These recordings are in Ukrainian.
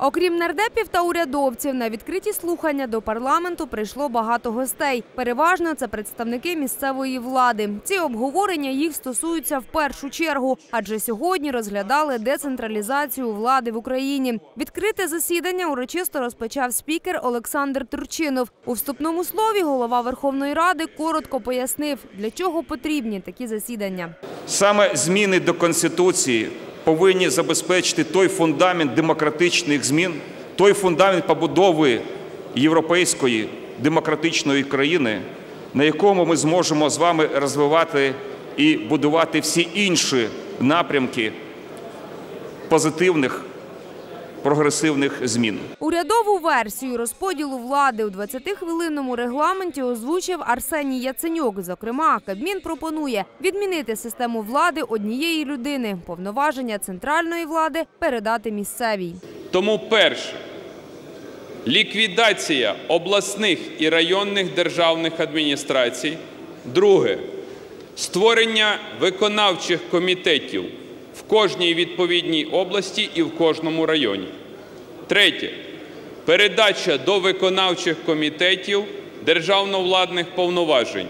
Окрім нардепів та урядовців, на відкриті слухання до парламенту прийшло багато гостей. Переважно це представники місцевої влади. Ці обговорення їх стосуються в першу чергу, адже сьогодні розглядали децентралізацію влади в Україні. Відкрите засідання урочисто розпочав спікер Олександр Турчинов. У вступному слові голова Верховної Ради коротко пояснив, для чого потрібні такі засідання. Саме зміни до Конституції повинні забезпечити той фундамент демократичних змін, той фундамент побудови європейської демократичної країни, на якому ми зможемо з вами розвивати і будувати всі інші напрямки позитивних прогресивних змін. Урядову версію розподілу влади у 20-хвилинному регламенті озвучив Арсеній Яценюк. Зокрема, Кабмін пропонує відмінити систему влади однієї людини, повноваження центральної влади передати місцевій. Тому перше ліквідація обласних і районних державних адміністрацій. Друге створення виконавчих комітетів кожній відповідній області і в кожному районі. Третє передача до виконавчих комітетів державно-владних повноважень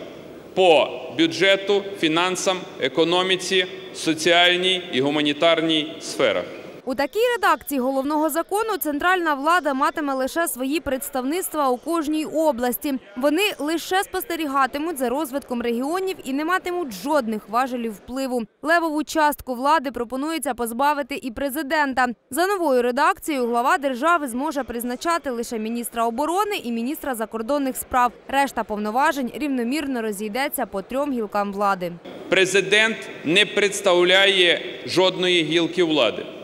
по бюджету, фінансам, економіці, соціальній і гуманітарній сферах. У такій редакції головного закону центральна влада матиме лише свої представництва у кожній області. Вони лише спостерігатимуть за розвитком регіонів і не матимуть жодних важелів впливу. Левову частку влади пропонується позбавити і президента. За новою редакцією глава держави зможе призначати лише міністра оборони і міністра закордонних справ. Решта повноважень рівномірно розійдеться по трьом гілкам влади. Президент не представляє жодної гілки влади.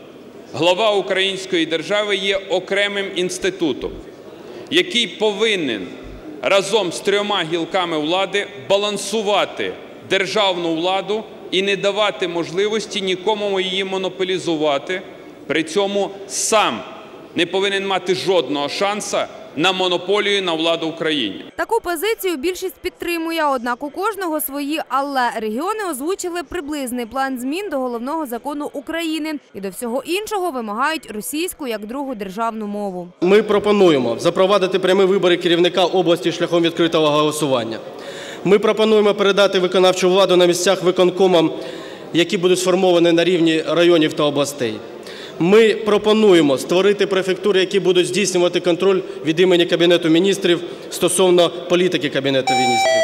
Глава української держави є окремим інститутом, який повинен разом з трьома гілками влади балансувати державну владу і не давати можливості нікому її монополізувати. При цьому сам не повинен мати жодного шанса на монополію на владу в країні. Таку позицію більшість підтримує, однак у кожного свої але регіони озвучили приблизний план змін до головного закону України і до всього іншого вимагають російську як другу державну мову. Ми пропонуємо запровадити прямі вибори керівника області шляхом відкритого голосування. Ми пропонуємо передати виконавчу владу на місцях виконкомам, які будуть сформовані на рівні районів та областей. Ми пропонуємо створити префектури, які будуть здійснювати контроль від імені Кабінету міністрів стосовно політики Кабінету міністрів.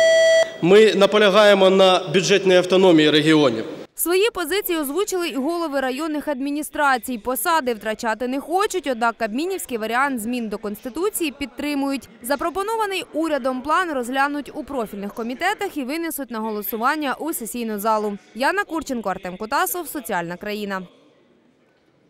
Ми наполягаємо на бюджетній автономії регіонів. Свої позиції озвучили і голови районних адміністрацій. Посади втрачати не хочуть, однак кабмінівський варіант змін до конституції підтримують. Запропонований урядом план розглянуть у профільних комітетах і винесуть на голосування у сесійну залу. Яна Курченко, Артем Кутасов, Соціальна країна.